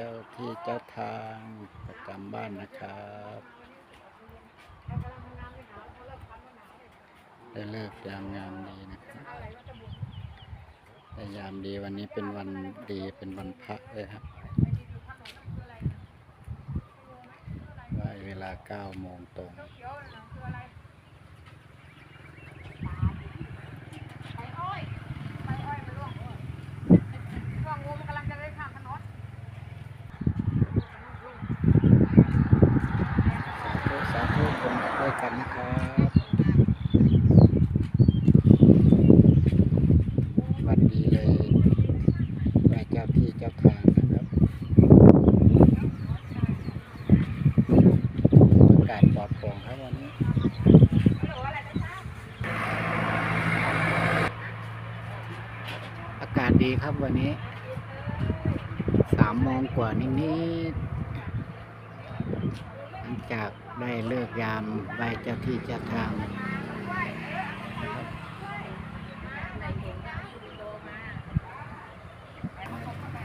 จ้าที่เจ้าทางประจำบ้านนะครับได้เลิกยามงามดีนะครับยามดีวันนี้เป็นวันดีเป็นวันพระเลยครับว่ายเวลาเก้าโมงตรง สาธุสาธุคนด้วย กันนะครับวันดีเลยไหว้เจ้าที่เจ้าทางนะครับอากาศปลอดโปร่งครับวันนี้อากาศดีครับวันนี้สามโมงกว่านิดๆ จากได้เลิกยามไหว้เจ้าที่เจ้าทาง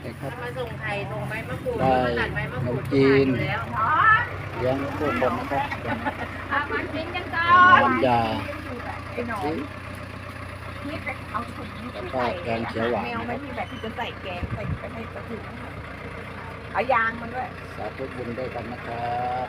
นะครับมาส่งไข่ส่งใบมะกรูดได้มาตัดใบมะกรูดขนมจีนแล้วเลี้ยงผู้คนนะครับเอามากินกันก่อเป็นนน้ำยาไอ้หนอที่นี่ไปเอาถุงแล้วก็แกงเขียวหวานแมวนะคไม่รับมีแบบที่จะใส่แกงใส่ไปให้กระถุงเอายางมันด้วย สาธุบุญด้วยกันนะครับ